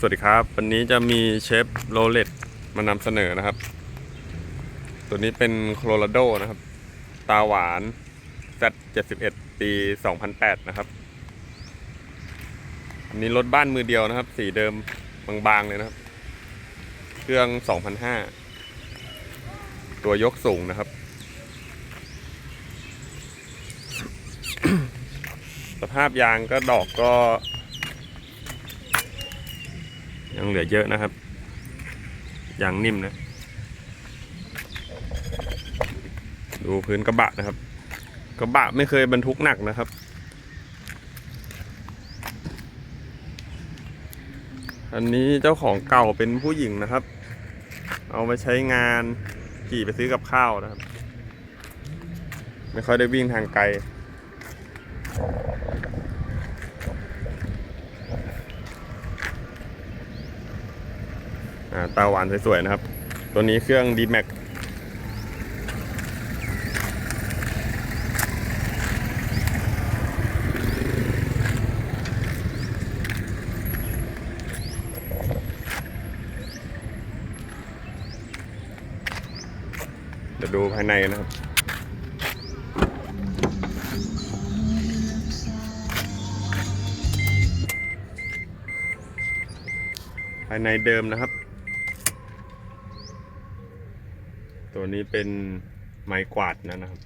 สวัสดีครับ วันนี้จะมีเชฟโรเลตมานำเสนอนะครับ ตัวนี้เป็นโคโลราโดนะครับ ตาหวาน Z71 ปี2008นะครับ อันนี้รถบ้านมือเดียวนะครับ สีเดิมบางๆเลยนะครับ เครื่อง2005ตัวยกสูงนะครับ สภาพยางก็ดอกก็ ยังเหลือเยอะนะครับยางนิ่มนะ ดูพื้นกระบะนะครับ กระบะไม่เคยบรรทุกหนักนะครับ อันนี้เจ้าของเก่าเป็นผู้หญิงนะครับ เอาไปใช้งานขี่ไปซื้อกับข้าวนะครับ ไม่ค่อยได้วิ่งทางไกล ตาหวานสวยๆนะครับ ตัวนี้เครื่อง d m a x เดี๋ยวดูภายในนะครับภายในเดิมนะครับ ตัวนี้เป็นไม้กวาดนะนะครับ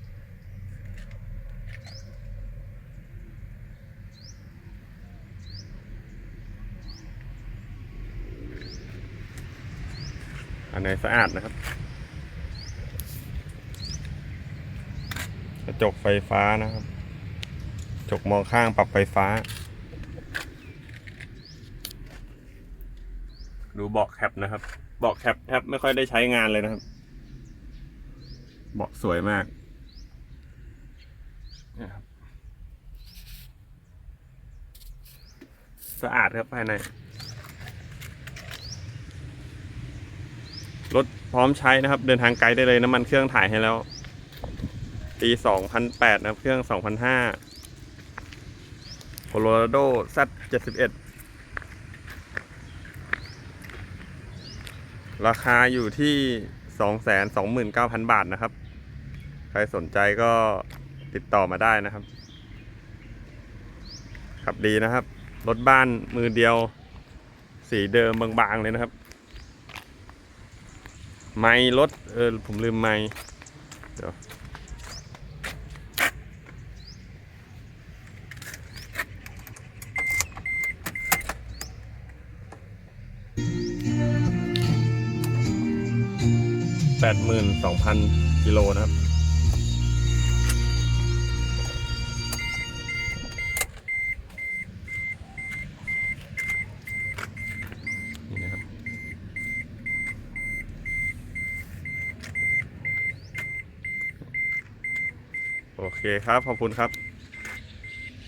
อันไหนสะอาดนะครับ กระจกไฟฟ้านะครับกระจกมองข้างปรับไฟฟ้า ดูเบาะแคปนะครับ เบาะแคปแทบไม่ค่อยได้ใช้งานเลยนะครับ เบาะสวยมากเนี่ยครับสะอาดครับภายใน รถพร้อมใช้นะครับ เดินทางไกลได้เลยน้ำมันเครื่องถ่ายให้แล้ว ปี 2008 นะครับ เครื่อง 2005 Colorado Z71 ราคาอยู่ที่ 229,000 บาทนะครับ ใครสนใจก็ติดต่อมาได้นะครับ ขับดีนะครับ รถบ้านมือเดียว สีเดิมบางๆเลยนะครับ ไม้รถเออผมลืมไม้เดี๋ยว แปดหมื่นสองพันกิโลนะครับ นี่นะครับ โอเคครับ ขอบคุณครับ